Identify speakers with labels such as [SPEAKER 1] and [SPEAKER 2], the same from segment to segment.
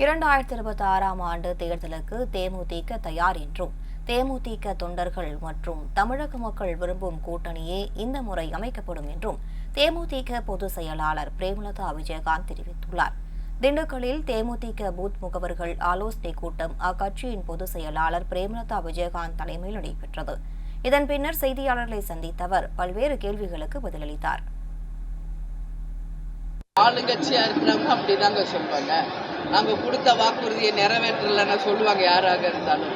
[SPEAKER 1] இரண்டாயிரத்தி இருபத்தி ஆறாம் ஆண்டு தேர்தலுக்கு தேமுதிக தயார் என்றும் தேமுதிக தொண்டர்கள் மற்றும் தமிழக மக்கள் விரும்பும் கூட்டணியே இந்த முறை அமைக்கப்படும் என்றும் தேமுதிக பொதுச் செயலாளர் பிரேமலதா விஜயகாந்த் தெரிவித்துள்ளார். திண்டுக்கல்லில் தேமுதிக பூத் முகவர்கள் ஆலோசனை கூட்டம் அக்கட்சியின் பொதுச் செயலாளர் பிரேமலதா விஜயகாந்த் தலைமையில் நடைபெற்றது. இதன் பின்னர் செய்தியாளர்களை சந்தித்த அவர் பல்வேறு கேள்விகளுக்கு பதிலளித்தார்.
[SPEAKER 2] ஆளுங்கட்சியா இருக்கிறவங்க அப்படிதாங்க சொல்லுவாங்க நாங்கள் கொடுத்த வாக்குறுதியை நிறைவேற்றலைன்னு சொல்லுவாங்க யாராக இருந்தாலும்.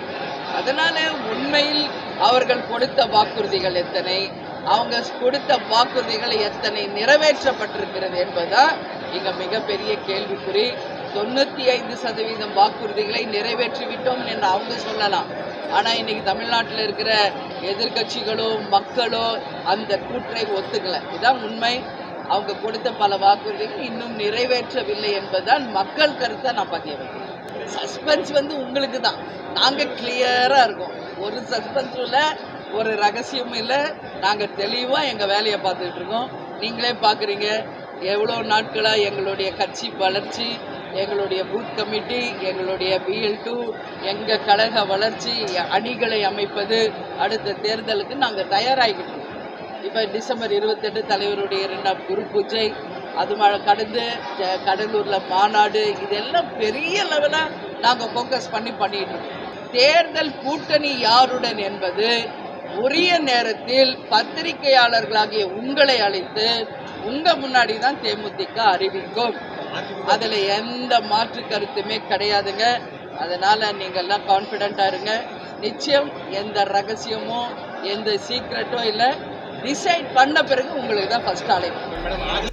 [SPEAKER 2] அதனால உண்மையில் அவர்கள் கொடுத்த வாக்குறுதிகள் எத்தனை அவங்க கொடுத்த வாக்குறுதிகள் எத்தனை நிறைவேற்றப்பட்டிருக்கிறது என்பதுதான் இங்க மிகப்பெரிய கேள்விக்குறி. தொண்ணூத்தி ஐந்து சதவீதம் வாக்குறுதிகளை நிறைவேற்றி விட்டோம் என்று அவங்க சொல்லலாம். ஆனா இன்னைக்கு தமிழ்நாட்டில் இருக்கிற எதிர்க்கட்சிகளோ மக்களோ அந்த கூற்றை ஒத்துக்கல. இதுதான் உண்மை. அவங்க கொடுத்த பல வாக்குறுதிகள் இன்னும் நிறைவேற்றவில்லை என்பதுதான் மக்கள் கருத்தை நான் பதிய வைக்கிறேன். சஸ்பென்ஸ் வந்து உங்களுக்கு தான் நாங்கள் கிளியராக இருக்கோம். ஒரு சஸ்பென்ஸும் இல்லை ஒரு ரகசியமும் இல்லை. நாங்கள் தெளிவாக எங்கள் வேலையை பார்த்துக்கிட்டு இருக்கோம். நீங்களே பார்க்குறீங்க. எவ்வளோ நாட்களாக எங்களுடைய கட்சி வளர்ச்சி எங்களுடைய பூத் கமிட்டி எங்களுடைய பிஎல் டூ எங்கள் கழக வளர்ச்சி அணிகளை அமைப்பது அடுத்த தேர்தலுக்கு நாங்கள் தயாராகிக்கிட்டு இருக்கோம். இப்போ டிசம்பர் இருபத்தெட்டு தலைவருடைய இரண்டாம் குரு பூஜை அது கடந்து கடலூரில் கடலூர்ல மாநாடு இதெல்லாம் பெரிய லெவலாக நாங்கள் ஃபோக்கஸ் பண்ணி பண்ணிட்டு இருக்கோம். தேர்தல் கூட்டணி யாருடன் என்பது உரிய நேரத்தில் பத்திரிகையாளர்களாகிய உங்களை அழைத்து உங்க முன்னாடி தான் தேமுதிக அறிவிக்கும். அதுல எந்த மாற்று கருத்துமே கிடையாதுங்க. அதனால நீங்கள்லாம் கான்ஃபிடென்ட்டா இருங்க. நிச்சயம் எந்த ரகசியமோ எந்த சீக்ரெட்டும் இல்லை டிசைட் பண்ண பிறகு உங்களுக்கு தான் ஃபஸ்ட் அழைப்பு